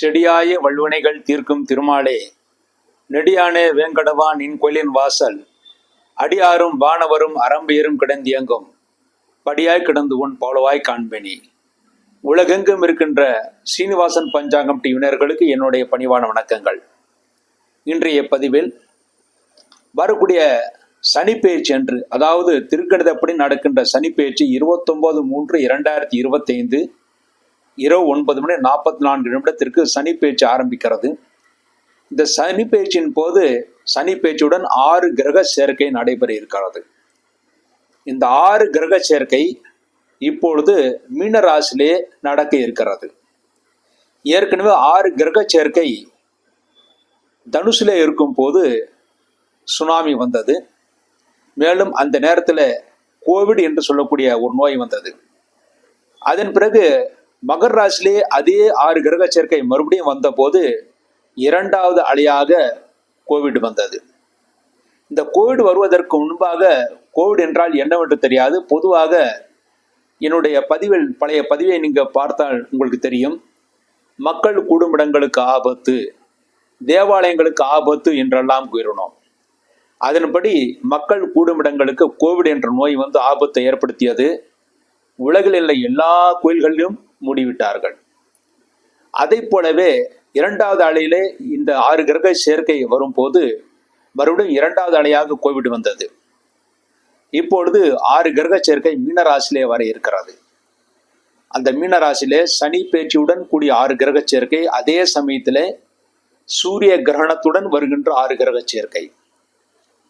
செடியாய வல்வினைகள் தீர்க்கும் திருமாலே. நெடியானே வேங்கடவா நின் கோயிலின் வாசல். அடியாரும் வானவரும் அரம்பியரும் கிடந்தியங்கும். படியாய் கிடந்து உன் பாலவாய் காண்பேனி. உலகெங்கும் இருக்கின்ற சீனிவாசன் பஞ்சாங்கம் டிவினர்களுக்கு என்னுடைய பணிவான வணக்கங்கள். இன்றைய பதிவில் வரக்கூடிய சனிப்பெயர்ச்சி அன்று அதாவது திருக்கணிதப்படி நடக்கின்ற சனிப்பெயர்ச்சி இருபத்தொன்பது மூன்று இரண்டாயிரத்தி இருபத்தைந்து இரவு ஒன்பது மணி நாற்பத்தி நான்கு நிமிடத்திற்கு சனிப்பெயர்ச்சி ஆரம்பிக்கிறது. இந்த சனிப்பெயர்ச்சியின் போது சனிப்பெயர்ச்சியுடன் ஆறு கிரக சேர்க்கை நடைபெற இருக்கிறது. இந்த ஆறு கிரக சேர்க்கை இப்பொழுது மீனராசிலே நடக்க இருக்கிறது. ஏற்கனவே ஆறு கிரக சேர்க்கை தனுசுல இருக்கும் போது சுனாமி வந்தது. மேலும் அந்த நேரத்தில் கோவிட் என்று சொல்லக்கூடிய ஒரு நோய் வந்தது. அதன் பிறகு மகர் ராசிலே அதே ஆறு கிரக சேர்க்கை மறுபடியும் வந்தபோது இரண்டாவது அலையாக கோவிட் வந்தது. இந்த கோவிட் வருவதற்கு முன்பாக கோவிட் என்றால் என்னவென்று தெரியாது. பொதுவாக என்னுடைய பதிவில் பழைய பதிவை நீங்கள் பார்த்தால் உங்களுக்கு தெரியும். மக்கள் கூடும் இடங்களுக்கு ஆபத்து தேவாலயங்களுக்கு ஆபத்து என்றெல்லாம் கூறினோம். அதன்படி மக்கள் கூடும் இடங்களுக்கு கோவிட் என்ற நோய் வந்து ஆபத்தை ஏற்படுத்தியது. உலகில் உள்ள எல்லா கோயில்களிலும் மூடிவிட்டார்கள். அதை போலவே இரண்டாவது அலையிலே இந்த ஆறு கிரக சேர்க்கை வரும்போது மறுபடியும் இரண்டாவது அலையாக கோவிட் வந்தது. இப்பொழுது ஆறு கிரக சேர்க்கை மீனராசிலே வர இருக்கிறது. அந்த மீனராசியிலே சனி பேச்சுடன் கூடிய ஆறு கிரக சேர்க்கை அதே சமயத்திலே சூரிய கிரகணத்துடன் வருகின்ற ஆறு கிரக சேர்க்கை.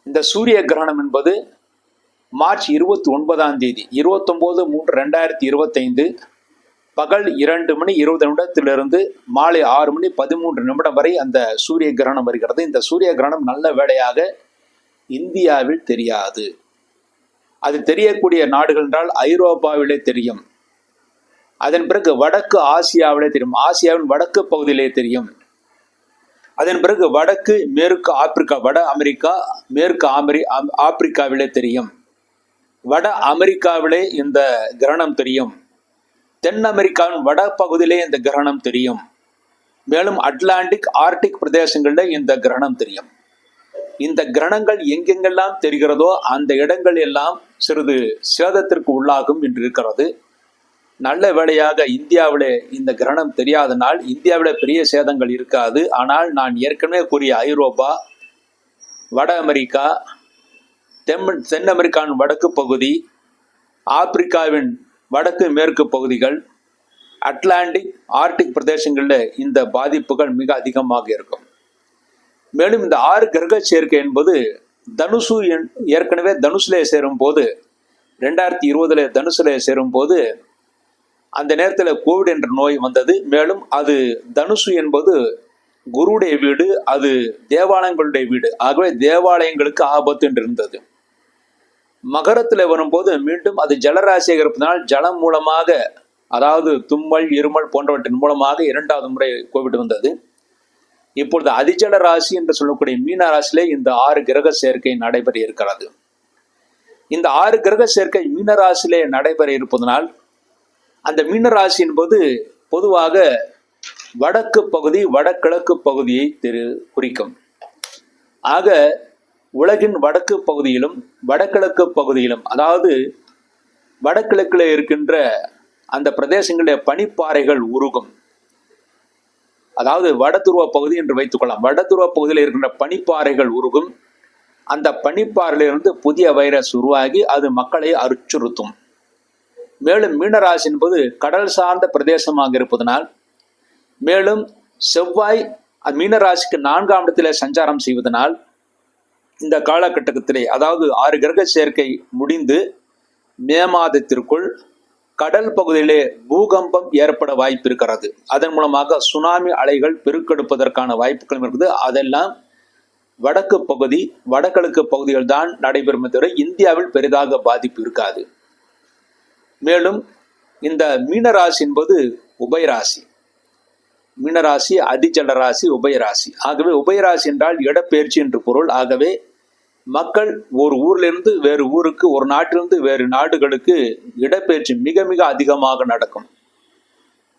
இந்த சூரிய கிரகணம் என்பது மார்ச் இருபத்தி ஒன்பதாம் தேதி இருபத்தொம்போது மூன்று ரெண்டாயிரத்தி இருபத்தைந்து பகல் இரண்டு மணி இருபது நிமிடத்திலிருந்து மாலை ஆறு மணி பதிமூன்று நிமிடம் வரை அந்த சூரிய கிரகணம் வருகிறது. இந்த சூரிய கிரகணம் நல்ல வேளையாக இந்தியாவில் தெரியாது. அது தெரியக்கூடிய நாடுகள் என்றால் ஐரோப்பாவிலே தெரியும். அதன் பிறகு வடக்கு ஆசியாவிலே தெரியும். ஆசியாவின் வடக்கு பகுதியிலே தெரியும். அதன் பிறகு வடக்கு மேற்கு ஆப்பிரிக்கா வட அமெரிக்கா மேற்கு ஆமெரி ஆப்பிரிக்காவிலே தெரியும். வட அமெரிக்காவிலே இந்த கிரகணம் தெரியும். தென் அமெரிக்காவின் வட பகுதியிலே இந்த கிரகணம் தெரியும். மேலும் அட்லாண்டிக் ஆர்டிக் பிரதேசங்களில் இந்த கிரகணம் தெரியும். இந்த கிரகணங்கள் எங்கெங்கெல்லாம் தெரிகிறதோ அந்த இடங்கள் எல்லாம் சிறிது சேதத்திற்கு உள்ளாகும் என்று இருக்கிறது. நல்ல வேளையாக இந்தியாவிலே இந்த கிரகணம் தெரியாதனால் இந்தியாவில் பெரிய சேதங்கள் இருக்காது. ஆனால் நான் ஏற்கனவே கூறிய ஐரோப்பா வட அமெரிக்கா தென் தென் அமெரிக்காவின் வடக்கு பகுதி ஆப்பிரிக்காவின் வடக்கு மேற்கு பகுதிகள் அட்லாண்டிக் ஆர்டிக் பிரதேசங்களில் இந்த பாதிப்புகள் மிக அதிகமாக இருக்கும். மேலும் இந்த ஆறு கிரக சேர்க்கை என்பது தனுசு என்- ஏற்கனவே தனுசுலே சேரும் போது ரெண்டாயிரத்தி இருபதுல தனுசுலே சேரும் போது அந்த நேரத்தில் கோவிட் என்ற நோய் வந்தது. மேலும் அது தனுசு என்பது குருடைய வீடு அது தேவாலயங்களுடைய வீடு. ஆகவே தேவாலயங்களுக்கு ஆபத்து என்று இருந்தது. மகரத்தில் வரும்போது மீண்டும் அது ஜலராசியாக இருப்பதனால் ஜலம் மூலமாக அதாவது தும்மல் இருமல் போன்றவற்றின் மூலமாக இரண்டாவது முறை கோவிட் வந்தது. இப்பொழுது அதிஜல ராசி என்று சொல்லக்கூடிய மீன ராசியிலே இந்த ஆறு கிரக சேர்க்கை நடைபெற இருக்கிறது. இந்த ஆறு கிரக சேர்க்கை மீன ராசியிலே நடைபெற இருப்பதனால் அந்த மீன ராசி என்பது பொதுவாக வடக்கு பகுதி வடகிழக்கு பகுதியை திரு குறிக்கும். ஆக உலகின் வடக்கு பகுதியிலும் வடகிழக்கு பகுதியிலும் அதாவது வடகிழக்கில் இருக்கின்ற அந்த பிரதேசங்களில் பனிப்பாறைகள் உருகும். அதாவது வடதுருவ பகுதி என்று வைத்துக்கொள்ளலாம். வடதுருவ பகுதியில் இருக்கின்ற பனிப்பாறைகள் உருகும். அந்த பனிப்பாறையிலிருந்து புதிய வைரஸ் உருவாகி அது மக்களை அச்சுறுத்தும். மேலும் மீனராசி என்பது கடல் சார்ந்த பிரதேசமாக இருப்பதனால் மேலும் செவ்வாய் மீனராசிக்கு நான்காம் இடத்திலே சஞ்சாரம் செய்வதனால் இந்த காலகட்டத்திலே அதாவது ஆறு கிரக சேர்க்கை முடிந்து மே மாதத்திற்குள் கடல் பகுதியிலே பூகம்பம் ஏற்பட வாய்ப்பு இருக்கிறது அதன் மூலமாக சுனாமி அலைகள் பெருக்கெடுப்பதற்கான வாய்ப்புகளும் இருக்குது. அதெல்லாம் வடக்கு பகுதி வடகிழக்கு பகுதிகள் தான் நடைபெறும் தவிர இந்தியாவில் பெரிதாக பாதிப்பு இருக்காது. மேலும் இந்த மீனராசி என்பது உபயராசி. மீனராசி அதிஜல ராசி உபயராசி. ஆகவே உபயராசி என்றால் இடப்பெயர்ச்சி என்று பொருள். ஆகவே மக்கள் ஒரு ஊர்லேருந்து வேறு ஊருக்கு ஒரு நாட்டிலிருந்து வேறு நாடுகளுக்கு இடப்பெயர்ச்சி மிக மிக அதிகமாக நடக்கும்.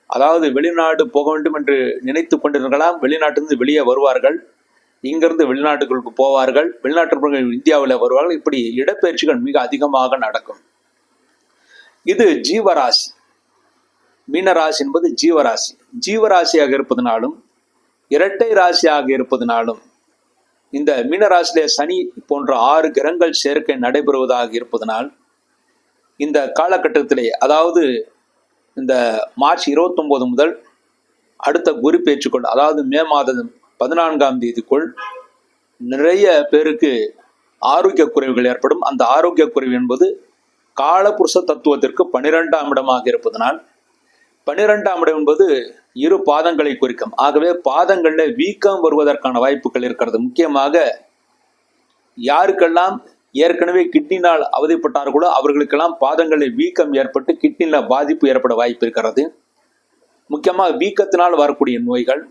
அதாவது வெளிநாடு போக வேண்டும் என்று நினைத்து கொண்டிருக்கலாம். வெளிநாட்டிலிருந்து வெளியே வருவார்கள். இங்கிருந்து வெளிநாட்டுகளுக்கு போவார்கள். வெளிநாட்டு இந்தியாவில் வருவார்கள். இப்படி இடப்பெயர்ச்சிகள் மிக அதிகமாக நடக்கும். இது ஜீவராசி. மீனராசி என்பது ஜீவராசி. ஜீவராசியாக இருப்பதனாலும் இரட்டை ராசியாக இருப்பதனாலும் இந்த மீனராசிலே சனி போன்ற ஆறு கிரகங்கள் சேர்க்கை நடைபெறுவதாக இருப்பதனால் இந்த காலகட்டத்திலே அதாவது இந்த மார்ச் 29 முதல் அடுத்த குரு பேச்சுக்குள் அதாவது மே மாதம் பதினான்காம் தேதிக்குள் நிறைய பேருக்கு ஆரோக்கிய குறைவுகள் ஏற்படும். அந்த ஆரோக்கிய குறைவு என்பது காலபுருஷ தத்துவத்திற்கு பனிரெண்டாம் இடமாக இருப்பதனால் பன்னிரெண்டாம் இடம் என்பது இரு பாதங்களை குறிக்கும். ஆகவே பாதங்கள்ல வீக்கம் வருவதற்கான வாய்ப்புகள் இருக்கிறது. முக்கியமாக யாருக்கெல்லாம் ஏற்கனவே கிட்னினால் அவதிப்பட்டார்களோ அவர்களுக்கெல்லாம் பாதங்களில் வீக்கம் ஏற்பட்டு கிட்னில பாதிப்பு ஏற்பட வாய்ப்பு இருக்கிறது. முக்கியமாக வீக்கத்தினால் வரக்கூடிய நோய்கள்.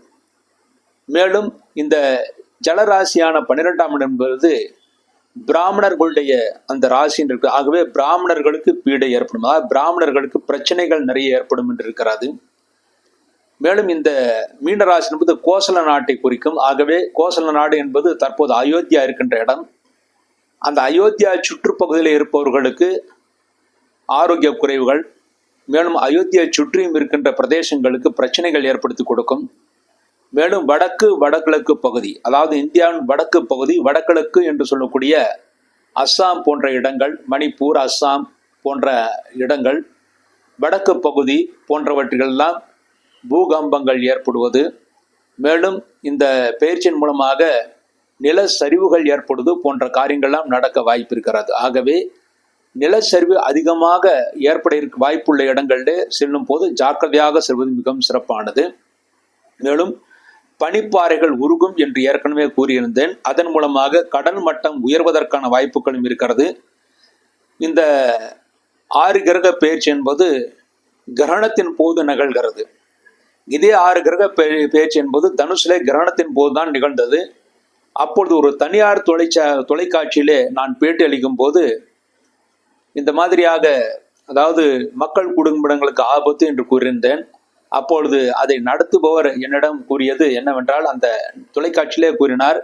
மேலும் இந்த ஜலராசியான பன்னிரெண்டாம் இடம் என்பது பிராமணர்களுடைய அந்த ராசின்னு இருக்கு. ஆகவே பிராமணர்களுக்கு பீடை ஏற்படும். அதாவது பிராமணர்களுக்கு பிரச்சனைகள் நிறைய ஏற்படும் என்று இருக்கிறது. மேலும் இந்த மீனராசி என்பது கோசல நாட்டை குறிக்கும். ஆகவே கோசல நாடு என்பது தற்போது அயோத்தியா இருக்கின்ற இடம். அந்த அயோத்தியா சுற்றுப்பகுதியில் இருப்பவர்களுக்கு ஆரோக்கிய குறைவுகள் மேலும் அயோத்தியா சுற்றியும் இருக்கின்ற பிரதேசங்களுக்கு பிரச்சனைகள் ஏற்படுத்தி கொடுக்கும். மேலும் வடக்கு வடகிழக்கு பகுதி அதாவது இந்தியாவின் வடக்கு பகுதி வடகிழக்கு என்று சொல்லக்கூடிய அஸ்ஸாம் போன்ற இடங்கள் மணிப்பூர் அஸ்ஸாம் போன்ற இடங்கள் வடக்கு பகுதி போன்றவற்றிலெல்லாம் பூகம்பங்கள் ஏற்படுவது. மேலும் இந்த பயிற்சியின் மூலமாக நில சரிவுகள் ஏற்படுவது போன்ற காரியங்கள்லாம் நடக்க வாய்ப்பு இருக்கிறது ஆகவே நிலச்சரிவு அதிகமாக ஏற்பட இருக்க வாய்ப்புள்ள இடங்களிலே செல்லும் போது ஜாக்கிரதையாக செல்வது மிகவும் சிறப்பானது. மேலும் பனிப்பாறைகள் உருகும் என்று ஏற்கனவே கூறியிருந்தேன். அதன் மூலமாக கடல் மட்டம் உயர்வதற்கான வாய்ப்புகளும் இருக்கிறது. இந்த ஆறு கிரக பயிற்சி என்பது கிரகணத்தின் போது நிகழ்கிறது. இதே ஆறு கிரக பயிற்சி என்பது தனுசிலே கிரகணத்தின் போதுதான் நிகழ்ந்தது. அப்பொழுது ஒரு தனியார் தொலைச்சா தொலைக்காட்சியிலே நான் பேட்டி அளிக்கும் போது இந்த மாதிரியாக அதாவது மக்கள் குடும்பங்களுக்கு ஆபத்து என்று கூறியிருந்தேன். அப்பொழுது அதை நடத்துபவர் என்னிடம் கூறியது என்னவென்றால் அந்த தொலைக்காட்சியிலே கூறினார்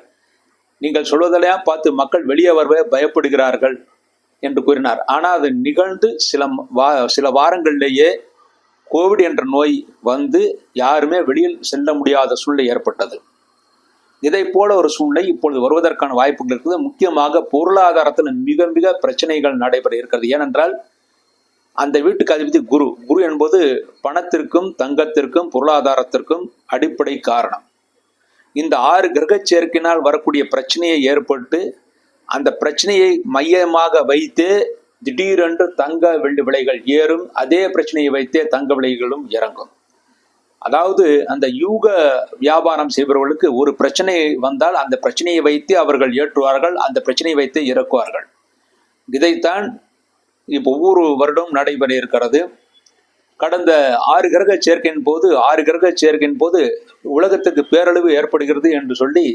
நீங்கள் சொல்வதெல்லாம் பார்த்து மக்கள் வெளியே வரவே பயப்படுகிறார்கள் என்று கூறினார். ஆனால் அது நிகழ்ந்து சில வா சில வாரங்களிலேயே கோவிட் என்ற நோய் வந்து யாருமே வெளியில் செல்ல முடியாத சூழ்நிலை ஏற்பட்டது. இதை போல ஒரு சூழ்நிலை இப்பொழுது வருவதற்கான வாய்ப்புகள் இருக்குது. முக்கியமாக பொருளாதாரத்தில் மிக மிக பிரச்சனைகள் நடைபெற இருக்கிறது. ஏனென்றால் அந்த வீட்டுக்கு அதிபதி குரு. குரு என்பது பணத்திற்கும் தங்கத்திற்கும் பொருளாதாரத்திற்கும் அடிப்படை காரணம். இந்த ஆறு கிரக சேர்க்கையினால் வரக்கூடிய பிரச்சனையை ஏற்பட்டு அந்த பிரச்சனையை மையமாக வைத்தே திடீரென்று தங்க வெள்ளி விலைகள் ஏறும் அதே பிரச்சனையை வைத்தே தங்க விலைகளும் இறங்கும். அதாவது அந்த யூக வியாபாரம் செய்பவர்களுக்கு ஒரு பிரச்சனை வந்தால் அந்த பிரச்சனையை வைத்து அவர்கள் ஏற்றுவார்கள் அந்த பிரச்சனையை வைத்து இறக்குவார்கள். இதைத்தான் இப்போ ஒவ்வொரு வருடம் நடைபெற இருக்கிறது. கடந்த ஆறு கிரக சேர்க்கையின் போது ஆறு கிரக சேர்க்கையின் போது உலகத்துக்கு பேரழிவு ஏற்படுகிறது என்று சொல்லி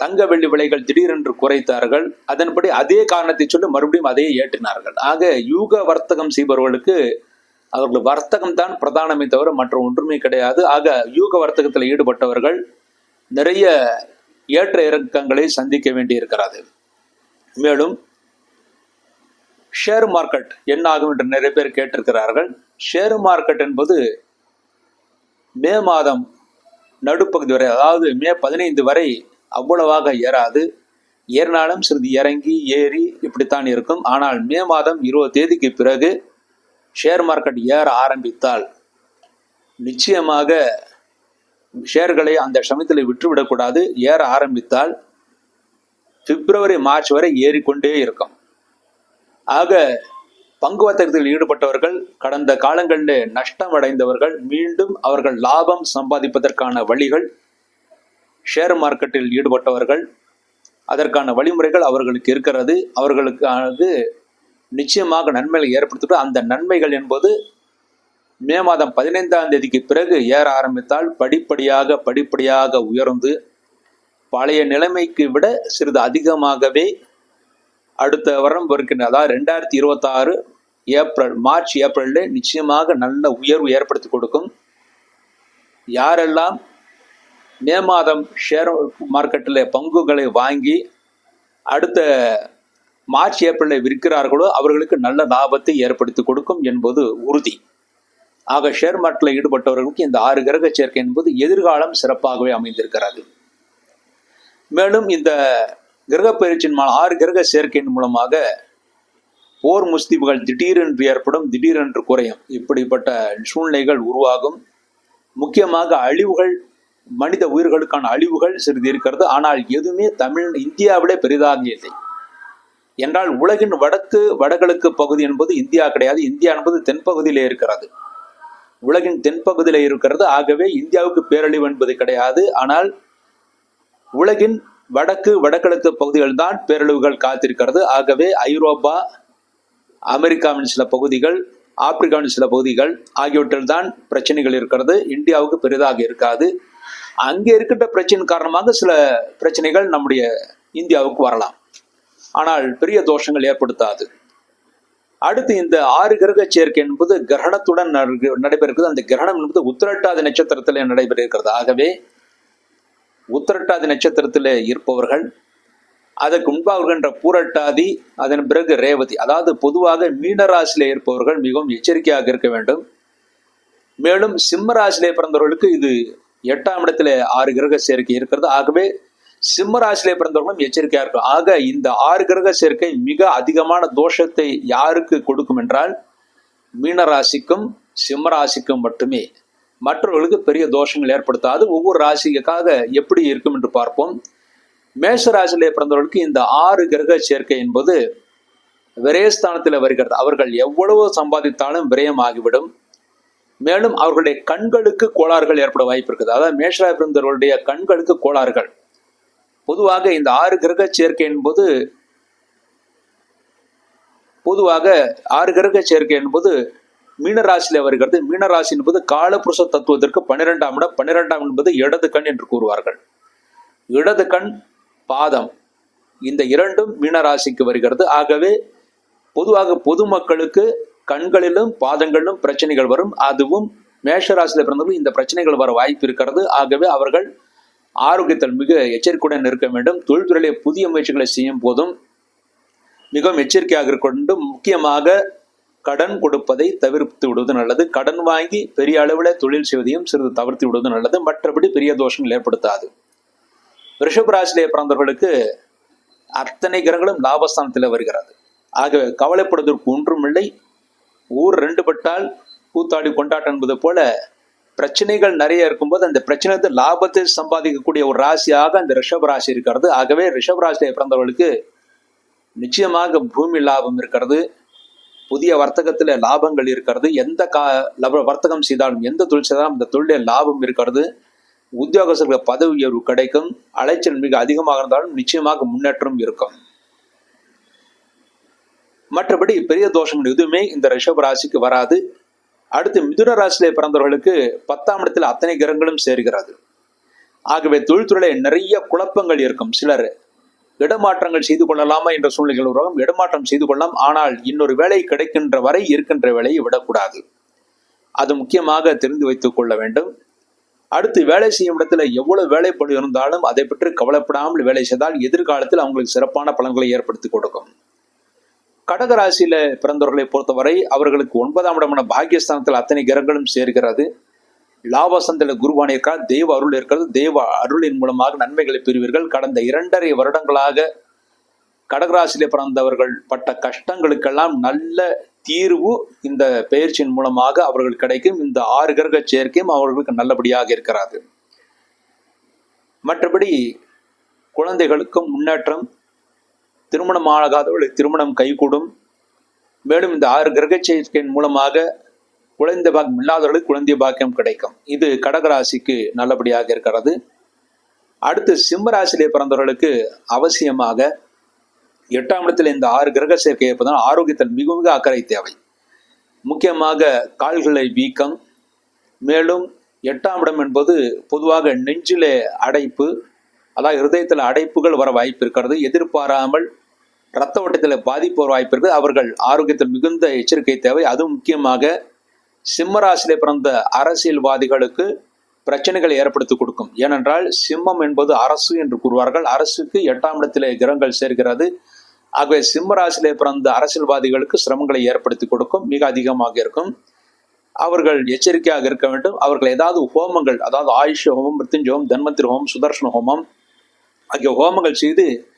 தங்க வெள்ளி விலைகள் திடீரென்று குறைத்தார்கள். அதன்படி அதே காரணத்தை சொல்லி மறுபடியும் அதையே ஏற்றினார்கள். ஆக யூக வர்த்தகம் செய்பவர்களுக்கு அவர்கள் வர்த்தகம் தான் பிரதானமே தவிர மற்ற ஒன்றுமே கிடையாது. ஆக யூக வர்த்தகத்தில் ஈடுபட்டவர்கள் நிறைய ஏற்ற இறக்கங்களை சந்திக்க வேண்டியிருக்கிறது. மேலும் ஷேர் மார்க்கெட் என்ன ஆகும் என்று நிறைய பேர் கேட்டிருக்கிறார்கள். ஷேர் மார்க்கெட் என்பது மே மாதம் நடுப்பகுதி வரை அதாவது மே பதினைந்து வரை அவ்வளவாக ஏறாது. ஏறினாலும் சிறிது இறங்கி ஏறி இப்படித்தான் இருக்கும். ஆனால் மே மாதம் இருபது தேதிக்கு பிறகு ஷேர் மார்க்கெட் ஏற ஆரம்பித்தால் நிச்சயமாக ஷேர்களை அந்த சமயத்தில் விற்றுவிடக்கூடாது. ஏற ஆரம்பித்தால் பிப்ரவரி மார்ச் வரை ஏறிக்கொண்டே இருக்கும். ஆக பங்கு வர்த்தகத்தில் ஈடுபட்டவர்கள் கடந்த காலங்களில் நஷ்டம் அடைந்தவர்கள் மீண்டும் அவர்கள் லாபம் சம்பாதிப்பதற்கான வழிகள் ஷேர் மார்க்கெட்டில் ஈடுபட்டவர்கள் அதற்கான வழிமுறைகள் அவர்களுக்கு இருக்கிறது. அவர்களுக்கு அது நிச்சயமாக நன்மைகளை ஏற்படுத்திட்டு அந்த நன்மைகள் என்பது மே மாதம் பதினைந்தாம் தேதிக்கு பிறகு ஏற ஆரம்பித்தால் படிப்படியாக படிப்படியாக உயர்ந்து பழைய நிலைமைக்கு விட சிறிது அதிகமாகவே அடுத்த வருடம் இருக்கின்ற அதாவது ரெண்டாயிரத்தி இருபத்தாறு ஏப்ரல் மார்ச் ஏப்ரலில் நிச்சயமாக நல்ல உயர்வு ஏற்படுத்தி கொடுக்கும். யாரெல்லாம் மே மாதம் ஷேர் மார்க்கெட்டில் பங்குகளை வாங்கி அடுத்த மார்ச் ஏப்ரலில் விற்கிறார்களோ அவர்களுக்கு நல்ல லாபத்தை ஏற்படுத்தி கொடுக்கும் என்பது உறுதி. ஆக ஷேர் மார்க்கெட்டில் ஈடுபட்டவர்களுக்கு இந்த ஆறு கிரக சேர்க்கை என்பது எதிர்காலம் சிறப்பாகவே அமைந்திருக்கிறது. மேலும் இந்த கிரக பயிற்சியின் மா- ஆறு கிரக சேர்க்கையின் மூலமாக போர் முஸ்திப்புகள் திடீரென்று ஏற்படும் திடீரென்று குறையும். இப்படிப்பட்ட சூழ்நிலைகள் உருவாகும். முக்கியமாக அழிவுகள் மனித உயிர்களுக்கான அழிவுகள் சிறிது இருக்கிறது. ஆனால் எதுவுமே தமிழ் இந்தியாவிலே பெரிதாக இல்லை. என்றால் உலகின் வடக்கு வடகிழக்கு பகுதி என்பது இந்தியா கிடையாது. இந்தியா என்பது தென்பகுதியிலே இருக்கிறது. உலகின் தென்பகுதியிலே இருக்கிறது. ஆகவே இந்தியாவுக்கு பேரழிவு என்பது கிடையாது. ஆனால் உலகின் வடக்கு வடகிழக்கு பகுதிகள் தான் பேரழிவுகள் காத்திருக்கிறது. ஆகவே ஐரோப்பா அமெரிக்காவின் சில பகுதிகள் ஆப்பிரிக்காவின் சில பகுதிகள் ஆகியவற்றில் தான் பிரச்சனைகள் இருக்கிறது. இந்தியாவுக்கு பெரிதாக இருக்காது. அங்கே இருக்கின்ற பிரச்சனை காரணமாக சில பிரச்சனைகள் நம்முடைய இந்தியாவுக்கு வரலாம். ஆனால் பெரிய தோஷங்கள் ஏற்படுத்தாது. அடுத்து இந்த ஆறு கிரக சேர்க்கை என்பது கிரகணத்துடன் நடைபெறுகிறது. அந்த கிரகணம் என்பது உத்திரட்டாதி நட்சத்திரத்தில் நடைபெறுகிறது. ஆகவே உத்திரட்டாதி நட்சத்திரத்தில் இருப்பவர்கள் அதற்கு முன்பாக பூரட்டாதி அதன் பிறகு ரேவதி. அதாவது பொதுவாக மீனராசியிலே இருப்பவர்கள் மிகவும் எச்சரிக்கையாக இருக்க வேண்டும். மேலும் சிம்ம ராசியிலே பிறந்தவர்களுக்கு இது எட்டாம் இடத்துல ஆறு கிரக சேர்க்கை இருக்கிறது. ஆகவே சிம்ம ராசியிலே பிறந்தவர்களும் எச்சரிக்கையாக இருக்கும் ஆக இந்த ஆறு கிரக சேர்க்கை மிக அதிகமான தோஷத்தை யாருக்கு கொடுக்கும் என்றால் மீனராசிக்கும் சிம்மராசிக்கும் மட்டுமே. மற்றவர்களுக்கு பெரிய தோஷங்கள் ஏற்படுத்தாது. ஒவ்வொரு ராசிக்காக எப்படி இருக்கும் என்று பார்ப்போம். மேஷ ராசியிலே பிறந்தவர்களுக்கு இந்த ஆறு கிரக சேர்க்கை என்பது விரயஸ்தானத்தில் வருகிறது. அவர்கள் எவ்வளவு சம்பாதித்தாலும் விரயமாகிவிடும். மேலும் அவர்களுடைய கண்களுக்கு கோளாறுகள் ஏற்பட வாய்ப்பு இருக்குது. அதாவது மேஷராசி பிறந்தவர்களுடைய கண்களுக்கு கோளாறுகள். பொதுவாக இந்த ஆறு கிரக சேர்க்கை என்பது பொதுவாக ஆறு கிரக சேர்க்கை என்பது மீனராசியில வருகிறது. மீனராசி என்பது காலபுருஷ தத்துவத்திற்கு பன்னிரெண்டாம் இடம். பன்னிரெண்டாம் என்பது இடது கண் என்று கூறுவார்கள். இடது கண் பாதம். இந்த இரண்டும் மீனராசிக்கு வருகிறது. ஆகவே பொதுவாக பொதுமக்களுக்கு கண்களிலும் பாதங்களிலும் பிரச்சனைகள் வரும். அதுவும் மேஷராசியில் பிறந்தவர்கள் இந்த பிரச்சனைகள் வர வாய்ப்பு இருக்கிறது. ஆகவே அவர்கள் ஆரோக்கியத்தில் மிக எச்சரிக்கையுடன் இருக்க வேண்டும். தொழில்துறையிலே புதிய முயற்சிகளை செய்யும் போதும் மிகவும் எச்சரிக்கையாக இருக்க வேண்டும். முக்கியமாக கடன் கொடுப்பதை தவிர்த்து விடுவது நல்லது. கடன் வாங்கி பெரிய அளவில் தொழில் செய்வதையும் சிறிது தவிர்த்து விடுவது நல்லது. மற்றபடி பெரிய தோஷங்கள் ஏற்படுத்தாது. ரிஷபராசிலே பிறந்தவர்களுக்கு அத்தனை கிரகங்களும் லாபஸ்தானத்தில் வருகிறது. ஆகவே கவலைப்படுவதற்கு ஒன்றும் இல்லை. ஊர் ரெண்டு பட்டால் கூத்தாடி கொண்டாட்டம் என்பது போல பிரச்சனைகள் நிறைய இருக்கும்போது அந்த பிரச்சனை வந்து லாபத்தை சம்பாதிக்கக்கூடிய ஒரு ராசியாக அந்த ரிஷப ராசி இருக்கிறது. ஆகவே ரிஷப ராசியை பிறந்தவர்களுக்கு நிச்சயமாக பூமி லாபம் இருக்கிறது. புதிய வர்த்தகத்தில் லாபங்கள் இருக்கிறது எந்த கா வர்த்தகம் செய்தாலும் எந்த தொழில் செய்தாலும் அந்த தொழிலில் லாபம் இருக்கிறது. உத்தியோகஸ்தர்களுக்கு பதவி உயர்வு கிடைக்கும். அலைச்சல் மிக அதிகமாக இருந்தாலும் நிச்சயமாக முன்னேற்றம் இருக்கும். மற்றபடி பெரிய தோஷங்கள் எதுவுமே இந்த ரிஷப ராசிக்கு வராது. அடுத்து மிதுன ராசியிலே பிறந்தவர்களுக்கு பத்தாம் இடத்தில் அத்தனை கிரகங்களும் சேர்கிறது. ஆகவே தொழில்துறையில நிறைய குழப்பங்கள் இருக்கும். சிலர் இடமாற்றங்கள் செய்து கொள்ளலாமா என்ற சூழ்நிலைகள் உருவாகும். இடமாற்றம் செய்து கொள்ளலாம். ஆனால் இன்னொரு வேலை கிடைக்கின்ற வரை இருக்கின்ற வேலையை விடக்கூடாது. அது முக்கியமாக தெரிந்து வைத்துக் கொள்ள வேண்டும். அடுத்து வேலை செய்யும் இடத்துல எவ்வளவு வேலைப்படு இருந்தாலும் அதை பற்றி கவலைப்படாமல் வேலை செய்தால் எதிர்காலத்தில் அவங்களுக்கு சிறப்பான பலன்களை ஏற்படுத்தி கொடுக்கும். கடகராசியில பிறந்தவர்களை பொறுத்தவரை அவர்களுக்கு ஒன்பதாம் இடமான பாகியஸ்தானத்தில் அத்தனை கிரகங்களும் சேர்கிறது. லாபசந்தில குருவான் இருக்கிறார் தெய்வ அருள் இருக்கிறது. தெய்வ அருளின் மூலமாக நன்மைகளை பெறுவீர்கள். கடந்த இரண்டரை வருடங்களாக கடகராசியிலே பிறந்தவர்கள் பட்ட கஷ்டங்களுக்கெல்லாம் நல்ல தீர்வு இந்த பெயர்ச்சியின் மூலமாக அவர்கள் கிடைக்கும். இந்த ஆறு கிரக சேர்க்கையும் அவர்களுக்கு நல்லபடியாக இருக்கிறது. மற்றபடி குழந்தைகளுக்கும் முன்னேற்றம் திருமணம் ஆகாதவர்களுக்கு திருமணம் கைகூடும். மேலும் இந்த ஆறு கிரக சேர்க்கையின் மூலமாக குழந்தை பாக்கியம் இல்லாதவர்களுக்கு குழந்தை பாக்கியம் கிடைக்கும். இது கடகராசிக்கு நல்லபடியாக இருக்கிறது. அடுத்து சிம்மராசியிலே பிறந்தவர்களுக்கு அவசியமாக எட்டாம் இடத்தில் இந்த ஆறு கிரக சேர்க்கை இருப்பதால் ஆரோக்கியத்தில் மிக மிக அக்கறை தேவை. முக்கியமாக கால்களை வீக்கம். மேலும் எட்டாம் இடம் என்பது பொதுவாக நெஞ்சிலே அடைப்பு அதாவது இருதயத்தில் அடைப்புகள் வர வாய்ப்பு இருக்கிறது. எதிர்பாராமல் இரத்த ஓட்டத்தில் பாதிப்பு வர வாய்ப்பு இருக்குது. அவர்கள் ஆரோக்கியத்தில் மிகுந்த எச்சரிக்கை தேவை. அதுவும் முக்கியமாக சிம்மராசியிலே பிறந்த அரசியல்வாதிகளுக்கு பிரச்சனைகளை ஏற்படுத்தி கொடுக்கும். ஏனென்றால் சிம்மம் என்பது அரசு என்று கூறுவார்கள். அரசுக்கு எட்டாம் இடத்திலே கிரகங்கள் சேர்கிறது. ஆகவே சிம்மராசியிலே பிறந்த அரசியல்வாதிகளுக்கு சிரமங்களை ஏற்படுத்தி கொடுக்கும். மிக அதிகமாக இருக்கும். அவர்கள் எச்சரிக்கையாக இருக்க வேண்டும். அவர்கள் ஏதாவது ஹோமங்கள் அதாவது ஆயுஷ ஹோமம் மிருத்யுஞ்ச ஹோமம் தன்வந்திரி ஹோமம் சுதர்ஷன ஹோமம் ஆகிய ஹோமங்கள் செய்து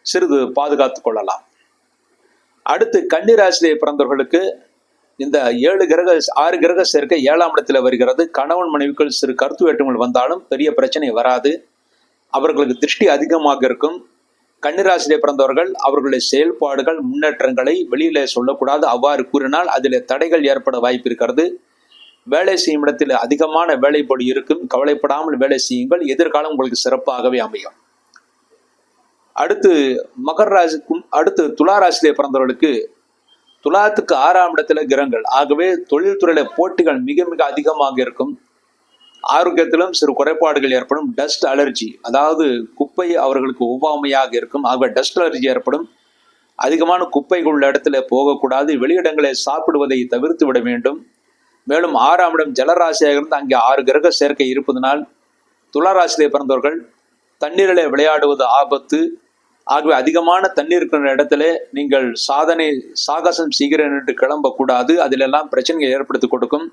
சிறிது பாதுகாத்துக் கொள்ளலாம். அடுத்து கன்னிராசிலே பிறந்தவர்களுக்கு இந்த ஏழு கிரக ஆறு கிரக சேர்க்கை ஏழாம் இடத்துல வருகிறது. கணவன் மனைவிக்குள் சிறு கருத்து வேற்றுமைகள் வந்தாலும் பெரிய பிரச்சனை வராது. அவர்களுக்கு திருஷ்டி அதிகமாக இருக்கும். கன்னிராசிலே பிறந்தவர்கள் அவர்களுடைய செயல்பாடுகள் முன்னேற்றங்களை வெளியிலே சொல்லக்கூடாது. அவ்வாறு கூறினால் அதில் தடைகள் ஏற்பட வாய்ப்பு இருக்கிறது. வேலை செய்யும் இடத்தில் அதிகமான வேலைப்பொடி இருக்கும். கவலைப்படாமல் வேலை செய்யுங்கள். எதிர்காலம் உங்களுக்கு சிறப்பாகவே அமையும். அடுத்து மகர் ராசிக்கும் அடுத்து துலா ராசியிலே பிறந்தவர்களுக்கு துலாத்துக்கு ஆறாம் இடத்துல கிரகங்கள். ஆகவே தொழில்துறையில போட்டிகள் மிக மிக அதிகமாக இருக்கும். ஆரோக்கியத்திலும் சிறு குறைபாடுகள் ஏற்படும். டஸ்ட் அலர்ஜி அதாவது குப்பை அவர்களுக்கு ஒவ்வாமையாக இருக்கும். ஆகவே டஸ்ட் அலர்ஜி ஏற்படும். அதிகமான குப்பைகள் உள்ள இடத்துல போகக்கூடாது. வெளியிடங்களை சாப்பிடுவதை தவிர்த்து விட வேண்டும். மேலும் ஆறாம் இடம் ஜலராசியாக இருந்து அங்கே ஆறு கிரக சேர்க்கை இருப்பதனால் துளாராசியிலே பிறந்தவர்கள் தண்ணீரிலே விளையாடுவது ஆபத்து. ஆகவே அதிகமான தண்ணீர் இருக்கிற இடத்துல நீங்கள் சாதனை சாகசம் செய்கிறேன் என்று கிளம்பக்கூடாது. அதிலெல்லாம் பிரச்சனைகள் ஏற்படுத்தி கொடுக்கும்.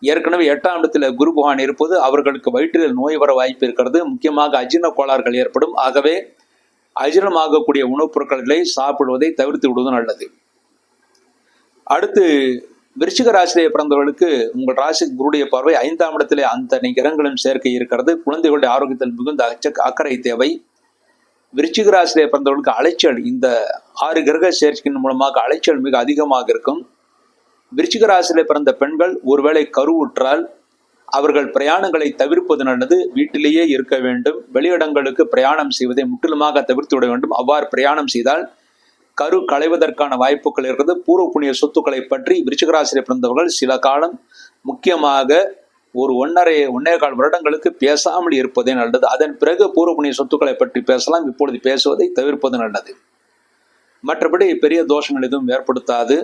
ஏற்கனவே எட்டாம் இடத்துல குரு பகவான் இருப்பது அவர்களுக்கு வயிற்றில் நோய் வர வாய்ப்பு இருக்கிறது. முக்கியமாக அஜீர்ண கோளாறுகள் ஏற்படும். ஆகவே அஜீரணமாகக்கூடிய உணவுப் பொருட்களை சாப்பிடுவதை தவிர்த்து விடுவது நல்லது. அடுத்து விருச்சிக ராசியிலே பிறந்தவர்களுக்கு உங்கள் ராசி குருடைய பார்வை ஐந்தாம் இடத்திலே அந்த கிரகங்களும் சேர்க்கை இருக்கிறது. குழந்தைகளுடைய ஆரோக்கியத்தில் மிகுந்த அச்ச அக்கறை தேவை. விருச்சிக ராசியிலே பிறந்தவர்களுக்கு அலைச்சல் இந்த ஆறு கிரக சேர்க்கையின் மூலமாக அலைச்சல் மிக அதிகமாக இருக்கும். விருச்சிக ராசியிலே பிறந்த பெண்கள் ஒருவேளை கருவுற்றால் அவர்கள் பிரயாணங்களை தவிர்ப்பது நல்லது. வீட்டிலேயே இருக்க வேண்டும். வெளியிடங்களுக்கு பிரயாணம் செய்வதை முற்றிலுமாக தவிர்த்து விட வேண்டும். அவ்வாறு பிரயாணம் செய்தால் கரு களைவதற்கான வாய்ப்புகள் இருக்கிறது. பூர்வ புண்ணிய சொத்துக்களை பற்றி விருச்சிகராசிரியர் பிறந்தவர்கள் சில காலம் முக்கியமாக ஒரு ஒன்றரை ஒன்னே கால் வருடங்களுக்கு பேசாமல் இருப்பதே நல்லது. அதன் பிறகு பூர்வ புண்ணிய சொத்துக்களை பற்றி பேசலாம். இப்பொழுது பேசுவதை தவிர்ப்பது நல்லது. மற்றபடி பெரிய தோஷங்கள் எதுவும் ஏற்படுத்தாது.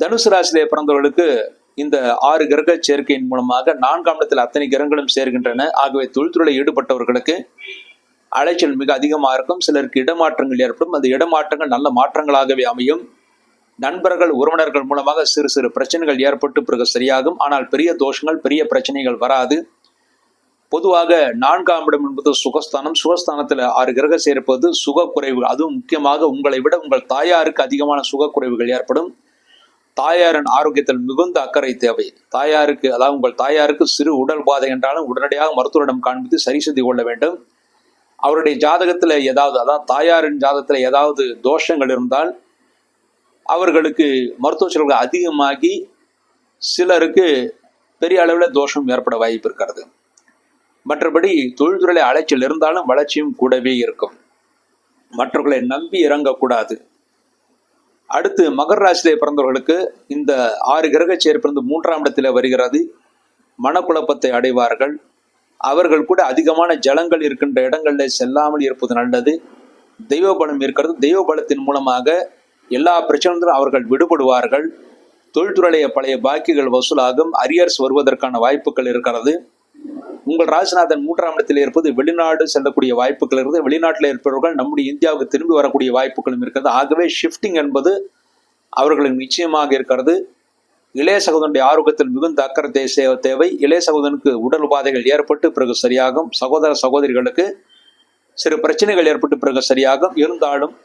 தனுசு ராசியிலே பிறந்தவர்களுக்கு இந்த ஆறு கிரக சேர்க்கையின் மூலமாக நான்காம் இடத்தில் அத்தனை கிரகங்களும் சேர்கின்றன. ஆகவே தொழில்துறையில் ஈடுபட்டவர்களுக்கு அலைச்சல் மிக அதிகமாக இருக்கும். சிலருக்கு இடமாற்றங்கள் ஏற்படும். அந்த இடமாற்றங்கள் நல்ல மாற்றங்களாகவே அமையும். நண்பர்கள் உறவினர்கள் மூலமாக சிறு சிறு பிரச்சனைகள் ஏற்பட்டு பிறகு சரியாகும். ஆனால் பெரிய தோஷங்கள் பெரிய பிரச்சனைகள் வராது. பொதுவாக நான்காம் இடம் என்பது சுகஸ்தானம். சுகஸ்தானத்தில் ஆறு கிரக சேர்ப்பது சுகக்குறைவு. அதுவும் முக்கியமாக உங்களை விட உங்கள் தாயாருக்கு அதிகமான சுகக்குறைவுகள் ஏற்படும். தாயாரின் ஆரோக்கியத்தில் மிகுந்த அக்கறை தேவை. தாயாருக்கு அதாவது உங்கள் தாயாருக்கு சிறு உடல் பாதை என்றாலும் உடனடியாக மருத்துவரிடம் காண்பித்து சரி செய்து கொள்ள வேண்டும். அவருடைய ஜாதகத்தில் ஏதாவது அதாவது தாயாரின் ஜாதகத்தில் ஏதாவது தோஷங்கள் இருந்தால் அவர்களுக்கு மருத்துவ செலவுகள் அதிகமாகி சிலருக்கு பெரிய அளவில் தோஷம் ஏற்பட வாய்ப்பு இருக்கிறது. மற்றபடி தொழில்துறை அலைச்சல் இருந்தாலும் வளர்ச்சியும் கூடவே இருக்கும். மற்றவர்களை நம்பி இறங்கக்கூடாது. அடுத்து மகர ராசியிலே பிறந்தவர்களுக்கு இந்த ஆறு கிரக சேர்ப்பிருந்து மூன்றாம் இடத்தில் வருகிறது. மனக்குழப்பத்தை அடைவார்கள். அவர்கள் கூட அதிகமான ஜலங்கள் இருக்கின்ற இடங்களில் செல்லாமல் இருப்பது நல்லது. தெய்வ பலம் இருக்கிறது. தெய்வ பலத்தின் மூலமாக எல்லா பிரச்சனைகளும் அவர்கள் விடுபடுவார்கள். தொழில்துறைய பழைய பாக்கிகள் வசூலாகும். அரியர்ஸ் வருவதற்கான வாய்ப்புகள் இருக்கிறது. உங்கள் ராஜநாதன் மூன்றாம் இடத்தில் இருப்பது வெளிநாடு செல்லக்கூடிய வாய்ப்புகள் இருக்குது. வெளிநாட்டில் இருப்பவர்கள் நம்முடைய இந்தியாவுக்கு திரும்பி வரக்கூடிய வாய்ப்புகளும் இருக்கிறது ஆகவே ஷிஃப்டிங் என்பது அவர்களுக்கு நிச்சயமாக இருக்கிறது. இளைய சகோதரனுடைய ஆரோக்கியத்தில் மிகுந்த அக்கறை தேவை. இளைய சகோதரனுக்கு உடல் உபாதைகள் ஏற்பட்டு பிறகு சரியாகும். சகோதர சகோதரிகளுக்கு சிறு பிரச்சனைகள் ஏற்பட்டு பிறகு சரியாகும். இருந்தாலும்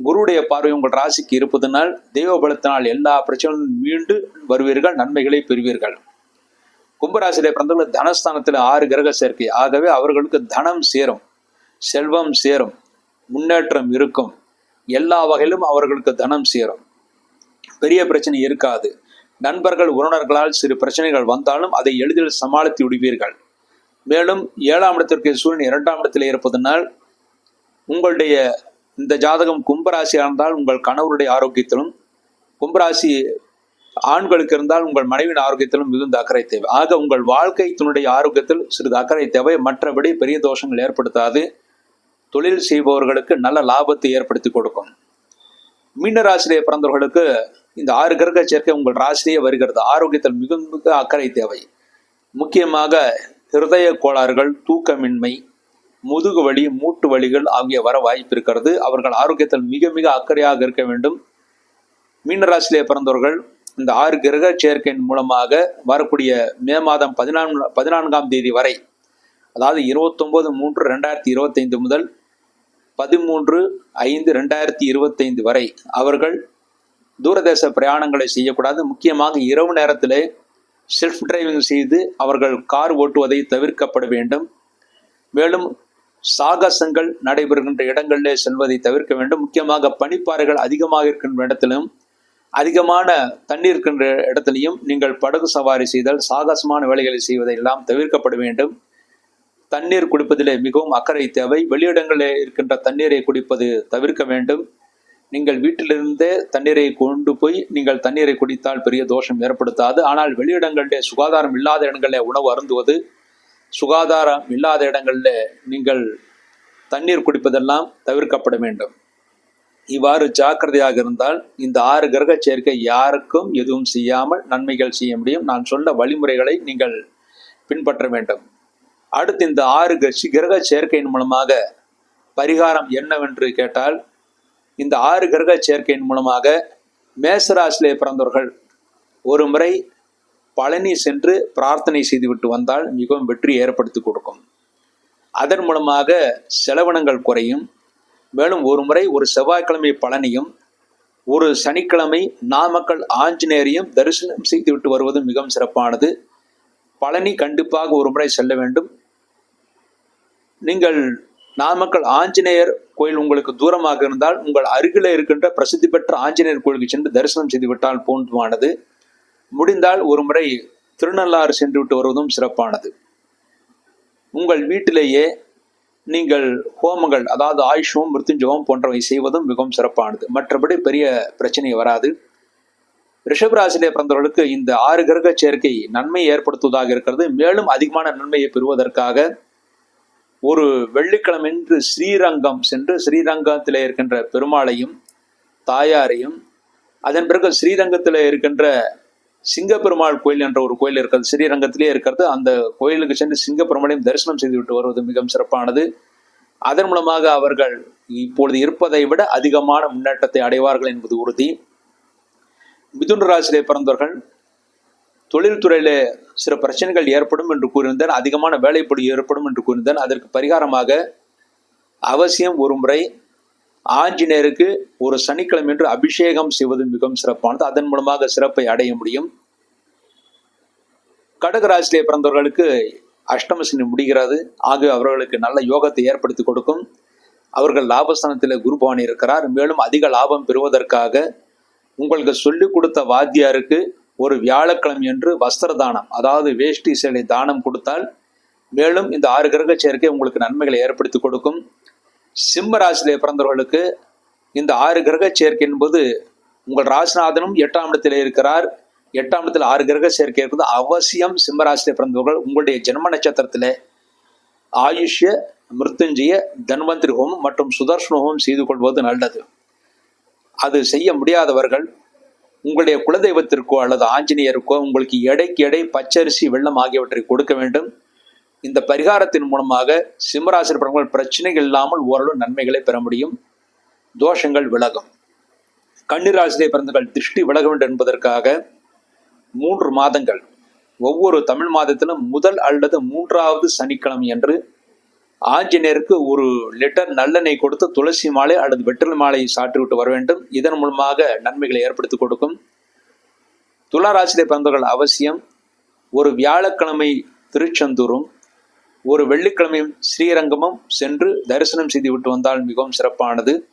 குருடைய பார்வை உங்கள் ராசிக்கு இருப்பதனால் தெய்வ பலத்தினால் எல்லா பிரச்சனைகளும் மீண்டு வருவீர்கள் நன்மைகளை பெறுவீர்கள். கும்பராசியிலே பிறந்தவர்கள் தனஸ்தானத்தில் ஆறு கிரக சேர்க்கை. ஆகவே அவர்களுக்கு தனம் சேரும் செல்வம் சேரும் முன்னேற்றம் இருக்கும். எல்லா வகையிலும் அவர்களுக்கு தனம் சேரும். பெரிய பிரச்சனை இருக்காது. நண்பர்கள் உறவினர்களால் சிறு பிரச்சனைகள் வந்தாலும் அதை எளிதில் சமாளித்து விடுவீர்கள். மேலும் ஏழாம் இடத்திற்கு சூரியன் இரண்டாம் இடத்தில் இருப்பதனால் உங்களுடைய இந்த ஜாதகம் கும்பராசியாக இருந்தால் உங்கள் கணவருடைய ஆரோக்கியத்திலும் கும்பராசி ஆண்களுக்கு இருந்தால் உங்கள் மனைவியின் ஆரோக்கியத்திலும் மிகுந்த அக்கறை தேவை. ஆக உங்கள் வாழ்க்கை துணுடைய ஆரோக்கியத்தில் சிறிது அக்கறை தேவை. மற்றபடி பெரிய தோஷங்கள் ஏற்படுத்தாது. தொழில் செய்பவர்களுக்கு நல்ல லாபத்தை ஏற்படுத்தி கொடுக்கும். மீன ராசியிலே பிறந்தவர்களுக்கு இந்த ஆறு கிரக சேர்க்கை உங்கள் ராசியிலேயே வருகிறது. ஆரோக்கியத்தில் மிகுந்த அக்கறை தேவை. முக்கியமாக ஹிருதய கோளாறுகள் தூக்கமின்மை முதுகு வலி மூட்டு வலிகள் ஆகிய வர வாய்ப்பு இருக்கிறது. அவர்கள் ஆரோக்கியத்தில் மிக மிக அக்கறையாக இருக்க வேண்டும். மீனராசிலே பிறந்தவர்கள் இந்த ஆறு கிரக சேர்க்கையின் மூலமாக வரக்கூடிய மே மாதம் பதினான்கு பதினான்காம் தேதி வரை அதாவது இருபத்தொம்போது மூன்று ரெண்டாயிரத்தி இருபத்தைந்து முதல் பதிமூன்று ஐந்து ரெண்டாயிரத்தி இருபத்தைந்து வரை அவர்கள் தூரதேச பிரயாணங்களை செய்யக்கூடாது. முக்கியமாக இரவு நேரத்திலே செல்ஃப் டிரைவிங் செய்து அவர்கள் கார் ஓட்டுவதை தவிர்க்கப்பட வேண்டும். மேலும் சாகசங்கள் நடைபெறுகின்ற இடங்களிலே செல்வதை தவிர்க்க வேண்டும். முக்கியமாக பனிப்பாறைகள் அதிகமாக இருக்கின்ற இடத்திலும் அதிகமான தண்ணீர் இருக்கின்ற இடத்திலையும் நீங்கள் படகு சவாரி செய்தால் சாகசமான வேலைகளை செய்வதை எல்லாம் தவிர்க்கப்பட வேண்டும். தண்ணீர் குடிப்பதிலே மிகவும் அக்கறை தேவை. வெளியிடங்களில் இருக்கின்ற தண்ணீரை குடிப்பது தவிர்க்க வேண்டும். நீங்கள் வீட்டிலிருந்தே தண்ணீரை கொண்டு போய் நீங்கள் தண்ணீரை குடித்தால் பெரிய தோஷம் ஏற்படுத்தாது. ஆனால் வெளியிடங்களிலே சுகாதாரம் இல்லாத இடங்களில் உணவு அருந்துவது சுகாதாரம் இல்லாத இடங்களில் நீங்கள் தண்ணீர் குடிப்பதெல்லாம் தவிர்க்கப்பட வேண்டும். இவ்வாறு ஜாக்கிரதையாக இருந்தால் இந்த ஆறு கிரக சேர்க்கை யாருக்கும் எதுவும் செய்யாமல் நன்மைகள் செய்ய முடியும். நான் சொன்ன வழிமுறைகளை நீங்கள் பின்பற்ற வேண்டும். அடுத்து இந்த ஆறு கிரக சேர்க்கையின் மூலமாக பரிகாரம் என்னவென்று கேட்டால் இந்த ஆறு கிரக சேர்க்கையின் மூலமாக மேசராசிலே பிறந்தவர்கள் ஒரு முறை பழனி சென்று பிரார்த்தனை செய்துவிட்டு வந்தால் மிகவும் வெற்றி ஏற்படுத்தி கொடுக்கும். அதன் மூலமாக செலவினங்கள் குறையும். மேலும் ஒரு முறை ஒரு செவ்வாய்க்கிழமை பழனியும் ஒரு சனிக்கிழமை நாமக்கல் ஆஞ்சநேயரையும் தரிசனம் செய்துவிட்டு வருவது மிகவும் சிறப்பானது. பழனி கண்டிப்பாக ஒரு முறை செல்ல வேண்டும். நீங்கள் நாமக்கல் ஆஞ்சநேயர் கோயில் உங்களுக்கு தூரமாக இருந்தால் உங்கள் அருகில் இருக்கின்ற பிரசித்தி பெற்ற ஆஞ்சநேயர் கோயிலுக்கு சென்று தரிசனம் செய்துவிட்டால் போன்றுமானது முடிந்தால் ஒரு முறை திருநள்ளாறு சென்று விட்டு வருவதும் சிறப்பானது. உங்கள் வீட்டிலேயே நீங்கள் ஹோமங்கள் அதாவது ஆயுஷம் மிருத்துஞ்சவம் போன்றவை செய்வதும் மிகவும் சிறப்பானது. மற்றபடி பெரிய பிரச்சனை வராது. ரிஷபராசிலே பிறந்தவர்களுக்கு இந்த ஆறு கிரக சேர்க்கை நன்மை ஏற்படுத்துவதாக இருக்கிறது. மேலும் அதிகமான நன்மையை பெறுவதற்காக ஒரு வெள்ளிக்கிழமைன்று ஸ்ரீரங்கம் சென்று ஸ்ரீரங்கத்தில் இருக்கின்ற பெருமாளையும் தாயாரையும் அதன் பிறகு ஸ்ரீரங்கத்தில் இருக்கின்ற சிங்கப்பெருமாள் கோயில் என்ற ஒரு கோயில் இருக்கிறது. ஸ்ரீரங்கத்திலே இருக்கிறது. அந்த கோயிலுக்கு சென்று சிங்கப்பெருமாளையும் தரிசனம் செய்துவிட்டு வருவது மிகவும் சிறப்பானது. அதன் மூலமாக அவர்கள் இப்பொழுது இருப்பதை விட அதிகமான முன்னேற்றத்தை அடைவார்கள் என்பது உறுதி. மிதுன ராசியிலே பிறந்தவர்கள் தொழில்துறையிலே சில பிரச்சனைகள் ஏற்படும் என்று கூறியிருந்தேன். அதிகமான வேலைப்படி ஏற்படும் என்று கூறியிருந்தேன். அதற்கு பரிகாரமாக அவசியம் ஒரு முறை ஆஞ்சநேயருக்கு ஒரு சனிக்கிழமை என்று அபிஷேகம் செய்வது மிகவும் சிறப்பானது. அதன் மூலமாக சிறப்பை அடைய முடியும். கடகராசிலே பிறந்தவர்களுக்கு அஷ்டமசனி முடிகிறது. ஆக அவர்களுக்கு நல்ல யோகத்தை ஏற்படுத்தி கொடுக்கும். அவர்கள் லாபஸ்தானத்தில் குருபவானி இருக்கிறார். மேலும் அதிக லாபம் பெறுவதற்காக உங்களுக்கு சொல்லிக் கொடுத்த வாத்தியாருக்கு ஒரு வியாழக்கிழமை என்று வஸ்திர தானம் அதாவது வேஷ்டி சேலை தானம் கொடுத்தால் மேலும் இந்த ஆறு கிரக சேர்க்கை உங்களுக்கு நன்மைகளை ஏற்படுத்தி கொடுக்கும். சிம்ம ராசியிலே பிறந்தவர்களுக்கு இந்த ஆறு கிரக சேர்க்கை என்பது உங்கள் ராசிநாதனும் எட்டாம் இடத்திலே இருக்கிறார். எட்டாம் இடத்தில் ஆறு கிரக சேர்க்கை இருக்கிறது அவசியம். சிம்மராசியிலே பிறந்தவர்கள் உங்களுடைய ஜென்ம நட்சத்திரத்தில் ஆயுஷ்ய மிருத்துஞ்சய தன்வந்திரி ஹோமம் மற்றும் சுதர்ஷன ஹோமம் செய்து கொள்வது நல்லது. அது செய்ய முடியாதவர்கள் உங்களுடைய குலதெய்வத்திற்கோ அல்லது ஆஞ்சநேயருக்கோ உங்களுக்கு எடைக்கு எடை பச்சரிசி வெள்ளம் ஆகியவற்றை கொடுக்க வேண்டும். இந்த பரிகாரத்தின் மூலமாக சிம்மராசி பிறங்கள் பிரச்சனைகள் இல்லாமல் ஓரளவு நன்மைகளை பெற முடியும். தோஷங்கள் விலகும். கன்னிராசிலே பிறந்தவர்கள் திருஷ்டி விலக வேண்டும் என்பதற்காக மூன்று மாதங்கள். ஒவ்வொரு தமிழ் மாதத்திலும் முதல் அல்லது மூன்றாவது சனிக்கிழமை என்று ஆஞ்சநேயருக்கு ஒரு லிட்டர் நல்லெண்ணெய் கொடுத்து துளசி மாலை அல்லது வெற்றிலை மாலையை சாற்றிவிட்டு வர வேண்டும். இதன் மூலமாக நன்மைகளை ஏற்படுத்தி கொடுக்கும். துளாராசிலே பிறந்தவர்கள் அவசியம் ஒரு வியாழக்கிழமை திருச்செந்தூரும் ஒரு வெள்ளிக்கிழமையும் ஸ்ரீரங்கமும் சென்று தரிசனம் செய்துவிட்டு வந்தால் மிகவும் சிறப்பானது.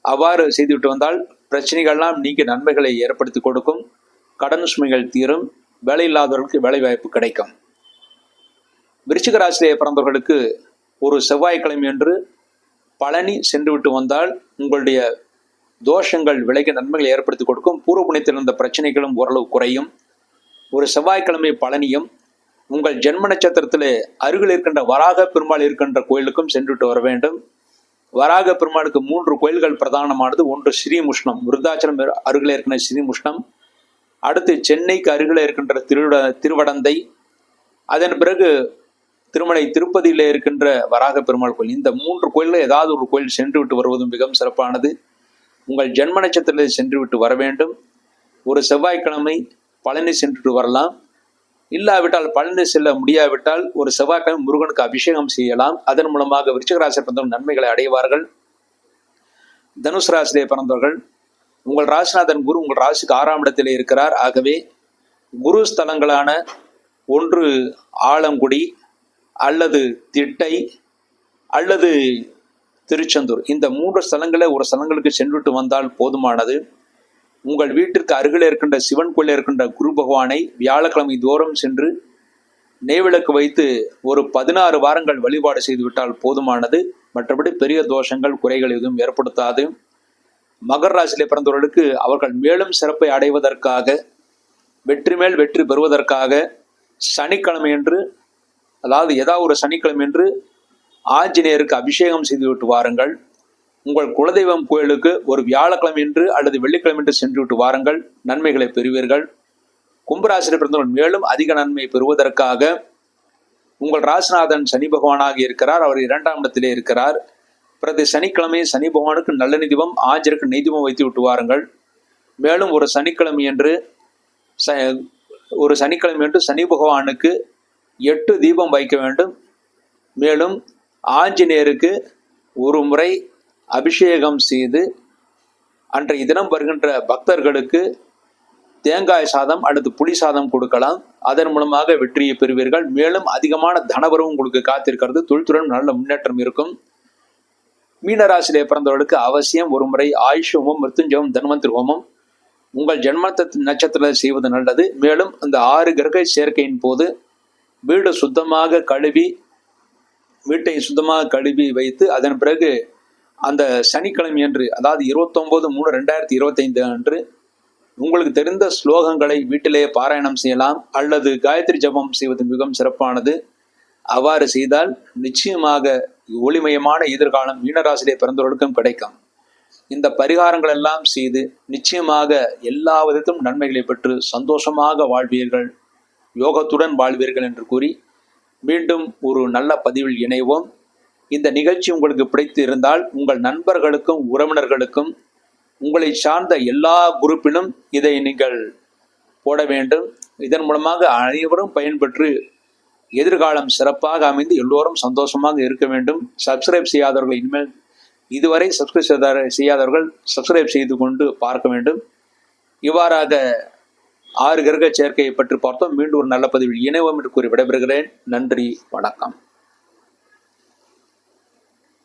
அவ்வாறு செய்துவிட்டு வந்தால் பிரச்சனைகள்லாம் நீங்க நன்மைகளை ஏற்படுத்தி கொடுக்கும். கடன் சுமைகள் தீரும். வேலை இல்லாதவர்களுக்கு வேலை வாய்ப்பு கிடைக்கும். விருச்சிக ராசியிலே பிறந்தவர்களுக்கு ஒரு செவ்வாய்க்கிழமை என்று பழனி சென்று விட்டு வந்தால் உங்களுடைய தோஷங்கள் விலகி நன்மைகளை ஏற்படுத்தி கொடுக்கும். பூர்வ புண்ணியத்தில் இருந்த பிரச்சனைகளும் ஓரளவு குறையும். ஒரு செவ்வாய்க்கிழமை பழனியும் உங்கள் ஜென்ம நட்சத்திரத்திலே அருகில் இருக்கின்ற வராக பெருமாள் இருக்கின்ற கோயிலுக்கும் சென்றுட்டு வர வேண்டும். வராக பெருமாளுக்கு மூன்று கோயில்கள் பிரதானமானது. ஒன்று ஸ்ரீமுஷ்ணம் விருத்தாச்சலம் அருகில் இருக்கின்ற ஸ்ரீமுஷ்ணம். அடுத்து சென்னைக்கு அருகில் இருக்கின்ற திருவிட திருவடந்தை. அதன் பிறகு திருமலை திருப்பதியில் இருக்கின்ற வராக பெருமாள் கோயில். இந்த மூன்று கோயிலில் ஏதாவது ஒரு கோயில் சென்று விட்டு வருவதும் மிகவும் சிறப்பானது. உங்கள் ஜென்ம நட்சத்திரத்தில் சென்று விட்டு வர வேண்டும். ஒரு செவ்வாய்க்கிழமை பழனி சென்றுட்டு வரலாம். இல்லாவிட்டால் பழனி செல்ல முடியாவிட்டால் ஒரு செவ்வாய்க்கிழமை முருகனுக்கு அபிஷேகம் செய்யலாம். அதன் மூலமாக விருச்சிக ராசி பிறந்தவர்கள் நன்மைகளை அடைவார்கள். தனுசு ராசியிலே பிறந்தவர்கள் உங்கள் ராசிநாதன் குரு உங்கள் ராசிக்கு ஆறாம் இடத்திலே இருக்கிறார். ஆகவே குரு ஸ்தலங்களான ஒன்று ஆலங்குடி அல்லது திட்டை அல்லது திருச்செந்தூர். இந்த மூன்று ஸ்தலங்களை ஒரு ஸ்தலங்களுக்கு சென்றுட்டு வந்தால் போதுமானது. உங்கள் வீட்டிற்கு அருகில் இருக்கின்ற சிவன் கோயில் இருக்கின்ற குரு பகவானை வியாழக்கிழமை தோறும் சென்று நெய்விளக்கு வைத்து ஒரு பதினாறு வாரங்கள் வழிபாடு செய்துவிட்டால் போதுமானது. மற்றபடி பெரிய தோஷங்கள் குறைகள் எதுவும் ஏற்படுத்தாது. மகர் ராசியிலே பிறந்தவர்களுக்கு அவர்கள் மேலும் சிறப்பை அடைவதற்காக வெற்றி மேல் வெற்றி பெறுவதற்காக சனிக்கிழமை என்று அதாவது ஏதாவது ஒரு சனிக்கிழமை என்று ஆஞ்சநேயருக்கு அபிஷேகம் செய்துவிட்டு வாருங்கள். உங்கள் குலதெய்வம் கோயிலுக்கு ஒரு வியாழக்கிழமை என்று அல்லது வெள்ளிக்கிழமை என்று சென்று விட்டு வாருங்கள். நன்மைகளை பெறுவீர்கள். கும்பராசியில் பிறந்தவர்கள் மேலும் அதிக நன்மை பெறுவதற்காக உங்கள் ராசிநாதன் சனி பகவானாக இருக்கிறார். அவர் இரண்டாம் இடத்திலே இருக்கிறார். பிரதி சனிக்கிழமை சனி பகவானுக்கு நல்ல நிதிபம் ஆஞ்சருக்கு நெய்திபம் வைத்து விட்டு வாருங்கள். மேலும் ஒரு சனிக்கிழமை என்று ச ஒரு சனிக்கிழமை என்று சனி பகவானுக்கு எட்டு தீபம் வைக்க வேண்டும். மேலும் ஆஞ்சநேயருக்கு ஒரு முறை அபிஷேகம் செய்து அன்றைய தினம் வருகின்ற பக்தர்களுக்கு தேங்காய் சாதம் அல்லது புளி சாதம் கொடுக்கலாம். அதன் மூலமாக வெற்றியை பெறுவீர்கள். மேலும் அதிகமான தனவரவும் உங்களுக்கு காத்திருக்கிறது. தொழில்துறையும் நல்ல முன்னேற்றம் இருக்கும். மீனராசியிலே பிறந்தவர்களுக்கு அவசியம் ஒரு முறை ஆயுஷ் ஹோமம் மிருத்துஞ்சவம் தன்வந்திர ஹோமம். உங்கள் ஜென்மத்த நட்சத்திரத்தில் செய்வது நல்லது. மேலும் இந்த ஆறு கிரக சேர்க்கையின் போது வீடு சுத்தமாக கழுவி வீட்டை சுத்தமாக கழுவி வைத்து அதன் பிறகு அந்த சனிக்கிழமை அன்று அதாவது இருபத்தொம்போது மூணு ரெண்டாயிரத்தி இருபத்தைந்து அன்று உங்களுக்கு தெரிந்த ஸ்லோகங்களை வீட்டிலேயே பாராயணம் செய்யலாம் அல்லது காயத்ரி ஜபம் செய்வது மிகவும் சிறப்பானது. அவ்வாறு செய்தால் நிச்சயமாக ஒளிமயமான எதிர்காலம் மீனராசிலே பிறந்தவர்களுக்கும் கிடைக்கும். இந்த பரிகாரங்கள் எல்லாம் செய்து நிச்சயமாக எல்லா விதத்திலும் நன்மைகளை பெற்று சந்தோஷமாக வாழ்வீர்கள் யோகத்துடன் வாழ்வீர்கள் என்று கூறி மீண்டும் ஒரு நல்ல பதிவில் இணைவோம். இந்த நிகழ்ச்சி உங்களுக்கு பிடித்து இருந்தால் உங்கள் நண்பர்களுக்கும் உறவினர்களுக்கும் உங்களை சார்ந்த எல்லா குரூப்பிலும் இதை நீங்கள் போட வேண்டும். இதன் மூலமாக அனைவரும் பயன்பெற்று எதிர்காலம் சிறப்பாக அமைந்து எல்லோரும் சந்தோஷமாக இருக்க வேண்டும். சப்ஸ்கிரைப் செய்யாதவர்கள் இனிமேல் இதுவரை சப்ஸ்கிரைப் செய்த செய்யாதவர்கள் சப்ஸ்கிரைப் செய்து கொண்டு பார்க்க வேண்டும். இவ்வாறாக ஆறு கிரக சேர்க்கையை பற்றி பார்த்தோம். மீண்டும் ஒரு நல்ல பதிவில் இணைவோம் என்று கூறி விடைபெறுகிறேன். நன்றி வணக்கம்.